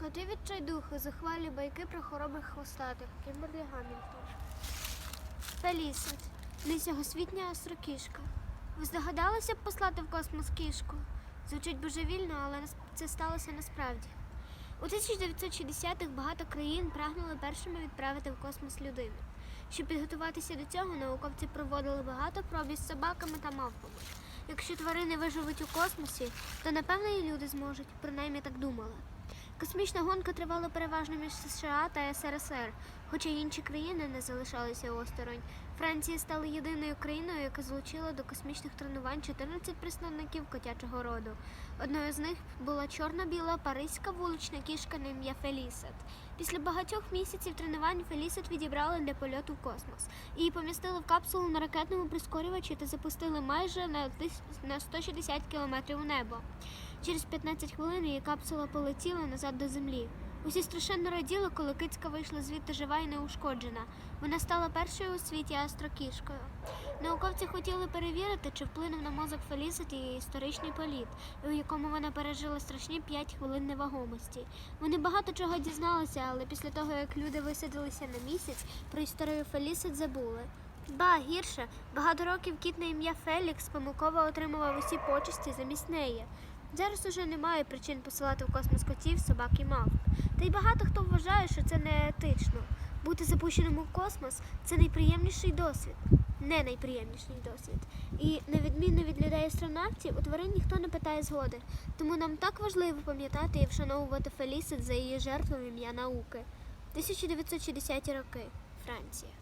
Коти відчайдухи, захвалі байки про хвороби хвостатих. Кімберлі Гамільтон. Фелісит. Лісягосвітня острокішка. Ви здогадалися б послати в космос кішку? Звучить божевільно, але це сталося насправді. У 1960-х багато країн прагнули першими відправити в космос людину. Щоб підготуватися до цього, науковці проводили багато проб із собаками та мавпами. Якщо тварини виживуть у космосі, то напевно і люди зможуть, принаймні так думали. Космічна гонка тривала переважно між США та СРСР, хоча інші країни не залишалися осторонь. Франція стала єдиною країною, яка залучила до космічних тренувань 14 представників котячого роду. Одною з них була чорно-біла паризька вулична кішка на ім'я Фелісет. Після багатьох місяців тренувань Фелісет відібрали для польоту в космос. Її помістили в капсулу на ракетному прискорювачі та запустили майже на тис- на 160 кілометрів у небо. Через 15 хвилин її капсула полетіла назад до землі. Усі страшенно раділи, коли кицька вийшла звідти жива і неушкоджена. Вона стала першою у світі астрокішкою. Науковці хотіли перевірити, чи вплинув на мозок Фелісити її історичний політ, у якому вона пережила страшні 5 хвилин невагомості. Вони багато чого дізналися, але після того, як люди висадилися на місяць, про історію Фелісит забули. Ба, гірше, багато років кіт на ім'я Фелікс помилково отримував усі почесті замість неї. Зараз уже немає причин посилати в космос котів, собак і мавп. Та й багато хто вважає, що це не етично. Бути запущеним у космос це найприємніший досвід, не найприємніший досвід. І на відміну від людей астронавтів, у тварин ніхто не питає згоди. Тому нам так важливо пам'ятати і вшановувати Фелісит за її жертву в ім'я науки. 1960 роки. Франція.